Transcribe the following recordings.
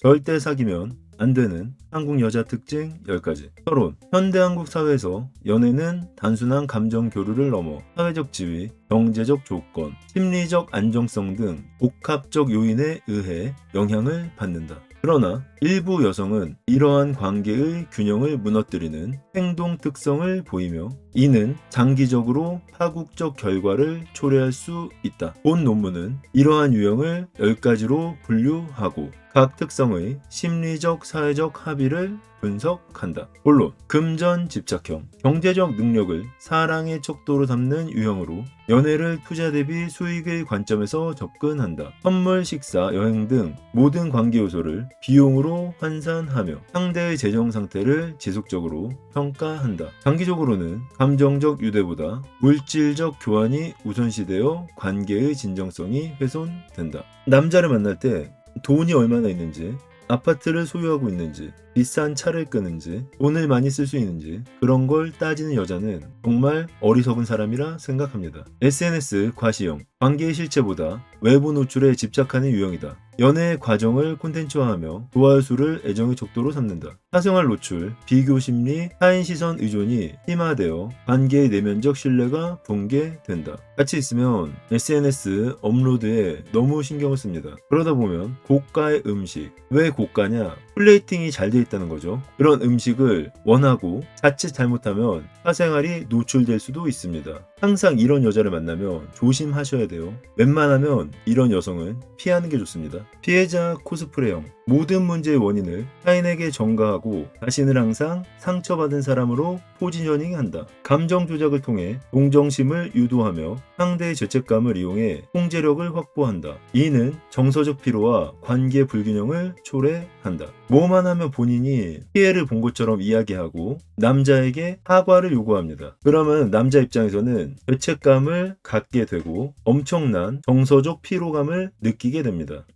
절대 사귀면 안 되는 한국 여자 특징 10가지. 결혼. 현대 한국 사회에서 연애는 단순한 감정 교류를 넘어 사회적 지위, 경제적 조건, 심리적 안정성 등 복합적 요인에 의해 영향을 받는다. 그러나 일부 여성은 이러한 관계의 균형을 무너뜨리는 행동 특성을 보이며 이는 장기적으로 파국적 결과를 초래할 수 있다. 본 논문은 이러한 유형을 10가지로 분류하고 각 특성의 심리적 사회적 합의를 분석한다. 본론 금전 집착형 경제적 능력을 사랑의 척도로 담는 유형으로 연애를 투자 대비 수익의 관점에서 접근한다. 선물, 식사, 여행 등 모든 관계 요소를 비용으로 환산하며 상대의 재정 상태를 지속적으로 평가한다. 장기적으로는 감 정적 유대보다 물질적 교환이 우선시되어 관계의 진정성이 훼손된다. 남자를 만날 때 돈이 얼마나 있는지, 아파트를 소유하고 있는지, 비싼 차를 끄는지, 돈을 많이 쓸 수 있는지 그런 걸 따지는 여자는 정말 어리석은 사람이라 생각합니다. SNS 과시형, 관계의 실체보다 외부 노출에 집착하는 유형이다. 연애의 과정을 콘텐츠화하며 좋아요 수를 애정의 척도로 삼는다. 사생활 노출, 비교 심리, 타인 시선 의존이 심화되어 관계의 내면적 신뢰가 붕괴된다. 같이 있으면 SNS 업로드에 너무 신경을 씁니다. 그러다 보면 고가의 음식, 왜 고가냐? 플레이팅이 잘 돼 있다는 거죠. 그런 음식을 원하고 자칫 잘못하면 사생활이 노출될 수도 있습니다. 항상 이런 여자를 만나면 조심하셔야 돼요. 웬만하면 이런 여성은 피하는 게 좋습니다. 피해자 코스프레형 모든 문제의 원인을 타인에게 전가하고 자신을 항상 상처받은 사람으로 포지셔닝 한다. 감정 조작을 통해 동정심을 유도하며 상대의 죄책감을 이용해 통제력을 확보한다. 이는 정서적 피로와 관계 불균형을 초래한다. 뭐만 하면 본인이 피해를 본 것처럼 이야기하고 남자에게 사과를 요구합니다. 그러면 남자 입장에서는 죄책감을 갖게 되고 엄청난 정서적 피로감을 느끼게 됩니다.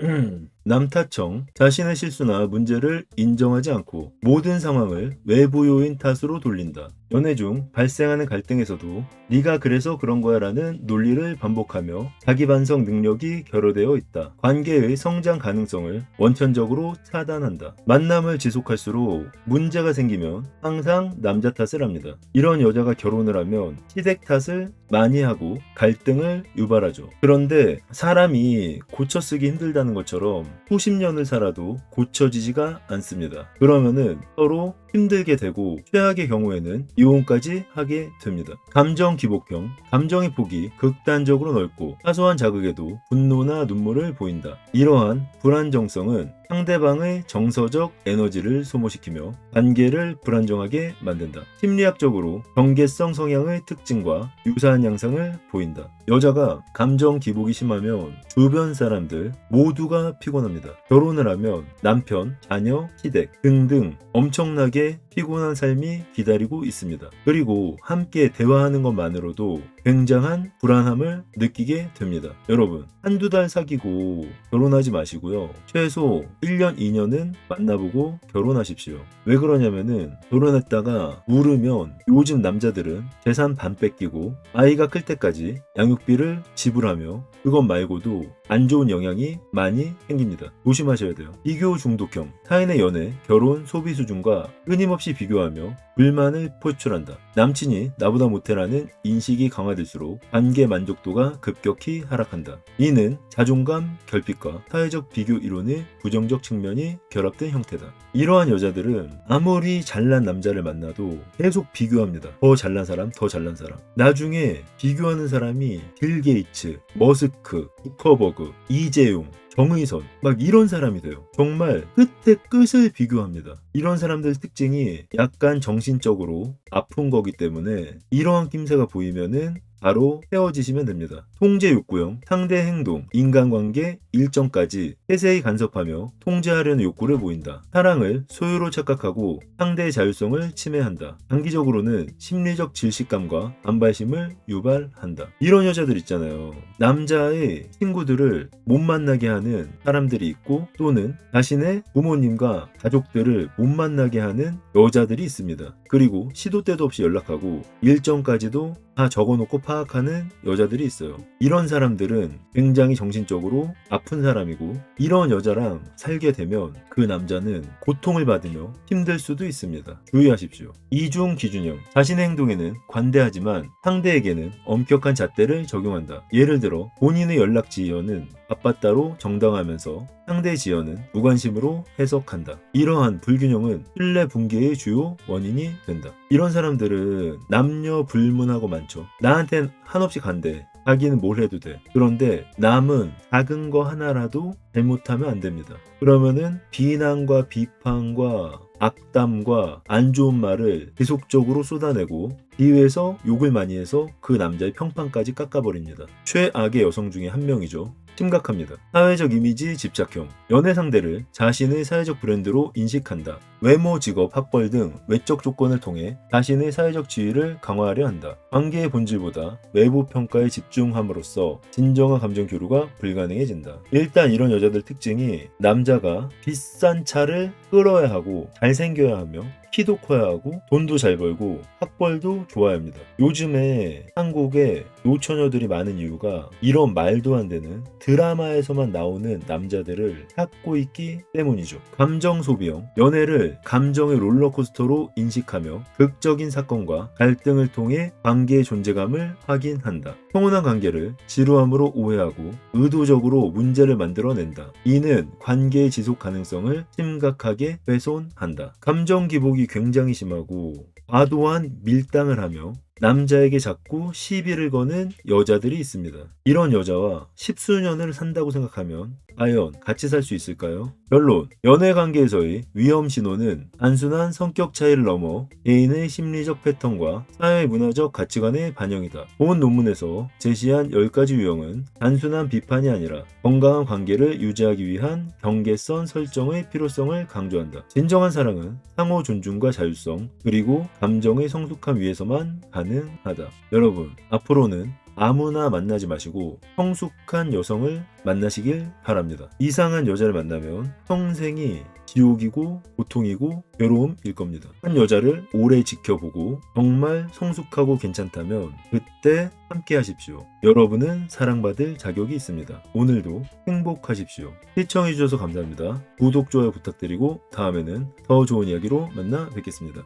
남탓청 자신의 실수나 문제를 인정하지 않고 모든 상황을 외부 요인 탓으로 돌린다. 연애 중 발생하는 갈등에서도 네가 그래서 그런 거야 라는 논리를 반복하며 자기 반성 능력이 결여되어 있다. 관계의 성장 가능성을 원천적으로 차단한다. 만남을 지속할수록 문제가 생기면 항상 남자 탓을 합니다. 이런 여자가 결혼을 하면 시댁 탓을 많이 하고 갈등을 유발하죠. 그런데 사람이 고쳐 쓰기 힘들다는 것처럼 수십 년을 살아도 고쳐지지가 않습니다. 그러면은 서로 힘들게 되고 최악의 경우에는 이혼까지 하게 됩니다. 감정 기복형, 감정의 폭이 극단적으로 넓고 사소한 자극에도 분노나 눈물을 보인다. 이러한 불안정성은 상대방의 정서적 에너지를 소모시키며 관계를 불안정하게 만든다. 심리학적으로 경계성 성향의 특징과 유사한 양상을 보인다. 여자가 감정 기복이 심하면 주변 사람들 모두가 피곤합니다. 결혼을 하면 남편, 자녀, 시댁 등등 엄청나게 피곤한 삶이 기다리고 있습니다. 그리고 함께 대화하는 것만으로도 굉장한 불안함을 느끼게 됩니다. 여러분, 한두 달 사귀고 결혼하지 마시고요. 최소 1년, 2년은 만나보고 결혼하십시오. 왜 그러냐면은 결혼했다가 울으면 요즘 남자들은 재산 반 뺏기고 아이가 클 때까지 양육비를 지불하며 그것 말고도 안 좋은 영향이 많이 생깁니다. 조심하셔야 돼요. 비교 중독형, 타인의 연애, 결혼, 소비 수준과 끊임없이 비교하며 불만을 표출한다. 남친이 나보다 못해라는 인식이 강화될수록 관계 만족도가 급격히 하락한다. 이는 자존감 결핍과 사회적 비교 이론의 부정적 측면이 결합된 형태다. 이러한 여자들은 아무리 잘난 남자를 만나도 계속 비교합니다. 더 잘난 사람, 더 잘난 사람. 나중에 비교하는 사람이 빌 게이츠, 머스크, 부커버그, 이재용, 정의선 막 이런 사람이 돼요. 정말 끝에 끝을 비교합니다. 이런 사람들 특징이 약간 정 신적으로 아픈 거기 때문에 이러한 낌새가 보이면은 바로 헤어지시면 됩니다. 통제 욕구형, 상대 행동, 인간관계 일정까지 세세히 간섭하며 통제하려는 욕구를 보인다. 사랑을 소유로 착각하고 상대의 자율성을 침해한다. 단기적으로는 심리적 질식감과 반발심을 유발한다. 이런 여자들 있잖아요. 남자의 친구들을 못 만나게 하는 사람들이 있고 또는 자신의 부모님과 가족들을 못 만나게 하는 여자들이 있습니다. 그리고 시도 때도 없이 연락하고 일정까지도 다 적어놓고 파악하는 여자들이 있어요. 이런 사람들은 굉장히 정신적으로 아픈 사람이고 이런 여자랑 살게 되면 그 남자는 고통을 받으며 힘들 수도 있습니다. 주의하십시오. 이중 기준형. 자신의 행동에는 관대하지만 상대에게는 엄격한 잣대를 적용한다. 예를 들어 본인의 연락 지연은 바빴다로 정당하면서 상대 지연은 무관심으로 해석한다. 이러한 불균형은 신뢰 붕괴의 주요 원인이 된다. 이런 사람들은 남녀 불문하고 많죠. 나한텐 한없이 간대. 자기는 뭘 해도 돼. 그런데 남은 작은 거 하나라도 잘못하면 안 됩니다. 그러면은 비난과 비판과 악담과 안 좋은 말을 계속적으로 쏟아내고 비유해서 욕을 많이 해서 그 남자의 평판까지 깎아버립니다. 최악의 여성 중에 한 명이죠. 심각합니다. 사회적 이미지 집착형. 연애 상대를 자신의 사회적 브랜드로 인식한다. 외모, 직업, 학벌 등 외적 조건을 통해 자신의 사회적 지위를 강화하려 한다. 관계의 본질보다 외부 평가에 집중함으로써 진정한 감정 교류가 불가능해진다. 일단 이런 여자들 특징이 남자가 비싼 차를 끌어야 하고 잘생겨야 하며 키도 커야 하고 돈도 잘 벌고 학벌도 좋아야 합니다. 요즘에 한국에 노처녀들이 많은 이유가 이런 말도 안 되는 드라마에서만 나오는 남자들을 찾고 있기 때문이죠. 감정 소비형 연애를 감정의 롤러코스터로 인식하며 극적인 사건과 갈등을 통해 관계의 존재감을 확인한다. 평온한 관계를 지루함으로 오해하고 의도적으로 문제를 만들어낸다. 이는 관계의 지속 가능성을 심각하게 훼손한다. 감정 기복이 굉장히 심하고 과도한 밀당을 하며 남자에게 자꾸 시비를 거는 여자들이 있습니다. 이런 여자와 십수년을 산다고 생각하면 과연 같이 살 수 있을까요? 결론 연애 관계에서의 위험 신호는 단순한 성격 차이를 넘어 개인의 심리적 패턴과 사회 문화적 가치관의 반영이다. 본 논문에서 제시한 10가지 유형은 단순한 비판이 아니라 건강한 관계를 유지하기 위한 경계선 설정의 필요성을 강조한다. 진정한 사랑은 상호 존중과 자율성 그리고 감정의 성숙함 위에서만 가능 하다. 여러분 앞으로는 아무나 만나지 마시고 성숙한 여성을 만나시길 바랍니다. 이상한 여자를 만나면 평생이 지옥이고 고통이고 괴로움일 겁니다. 한 여자를 오래 지켜보고 정말 성숙하고 괜찮다면 그때 함께 하십시오. 여러분은 사랑받을 자격이 있습니다. 오늘도 행복하십시오. 시청해주셔서 감사합니다. 구독, 좋아요 부탁드리고 다음에는 더 좋은 이야기로 만나 뵙겠습니다.